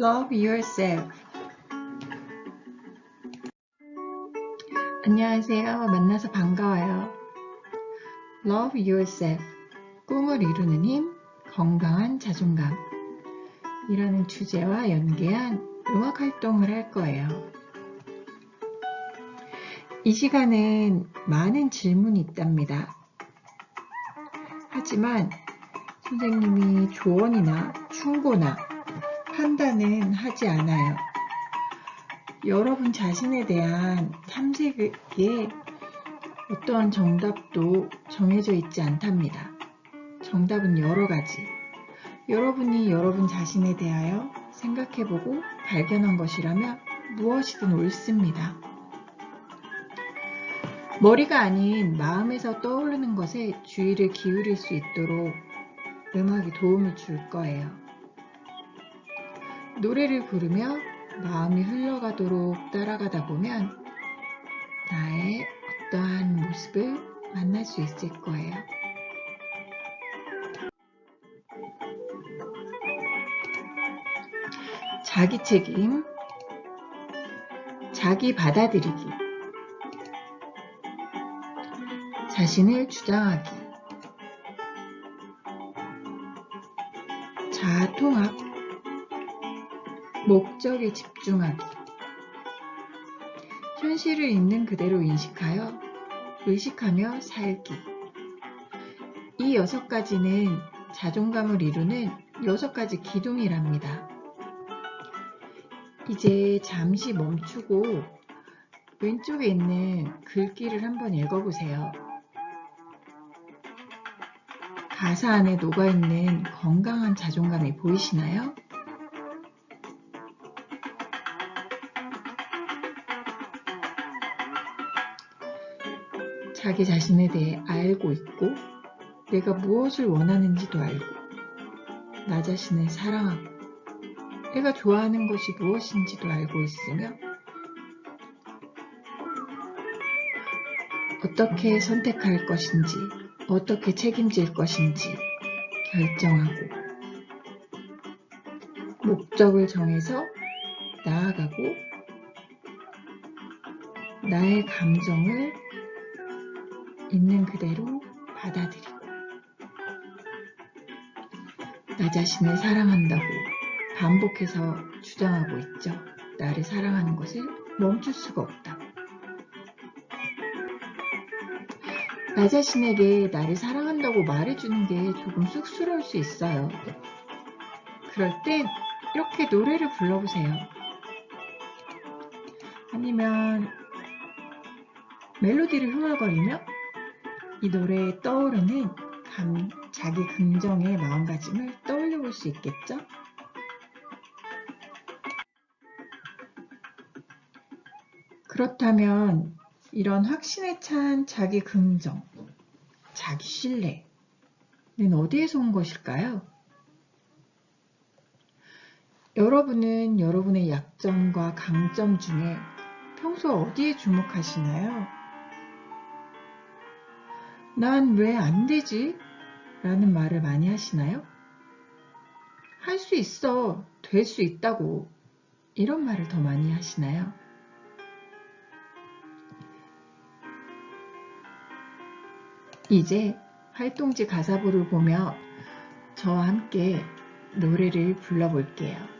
Love yourself. 안녕하세요. 만나서 반가워요. Love yourself. 꿈을 이루는 힘, 건강한 자존감. 이라는 주제와 연계한 음악 활동을 할 거예요. 이 시간은 많은 질문이 있답니다. 하지만 선생님이 조언이나 충고나 판단은 하지 않아요. 여러분 자신에 대한 탐색에 어떠한 정답도 정해져 있지 않답니다. 정답은 여러 가지. 여러분이 여러분 자신에 대하여 생각해보고 발견한 것이라면 무엇이든 옳습니다. 머리가 아닌 마음에서 떠오르는 것에 주의를 기울일 수 있도록 음악이 도움을 줄 거예요. 노래를 부르며 마음이 흘러가도록 따라가다 보면 나의 어떠한 모습을 만날 수 있을 거예요. 자기 책임, 자기 받아들이기, 자신을 주장하기, 자아 통합, 목적에 집중하기, 현실을 있는 그대로 인식하여 의식하며 살기. 이 여섯 가지는 자존감을 이루는 여섯 가지 기둥이랍니다. 이제 잠시 멈추고 왼쪽에 있는 글귀를 한번 읽어보세요. 가사 안에 녹아있는 건강한 자존감이 보이시나요? 자기 자신에 대해 알고 있고, 내가 무엇을 원하는지도 알고, 나 자신을 사랑하고, 내가 좋아하는 것이 무엇인지도 알고 있으며, 어떻게 선택할 것인지, 어떻게 책임질 것인지 결정하고, 목적을 정해서 나아가고, 나의 감정을 있는 그대로 받아들이고, 나 자신을 사랑한다고 반복해서 주장하고 있죠. 나를 사랑하는 것을 멈출 수가 없다. 나 자신에게 나를 사랑한다고 말해주는 게 조금 쑥스러울 수 있어요. 그럴 땐 이렇게 노래를 불러보세요. 아니면 멜로디를 흥얼거리며 이 노래에 떠오르는 감, 자기 긍정의 마음가짐을 떠올려 볼 수 있겠죠? 그렇다면 이런 확신에 찬 자기 긍정, 자기 신뢰는 어디에서 온 것일까요? 여러분은 여러분의 약점과 강점 중에 평소 어디에 주목하시나요? 난 왜 안 되지? 라는 말을 많이 하시나요? 할 수 있어. 될 수 있다고. 이런 말을 더 많이 하시나요? 이제 활동지 가사부를 보며 저와 함께 노래를 불러볼게요.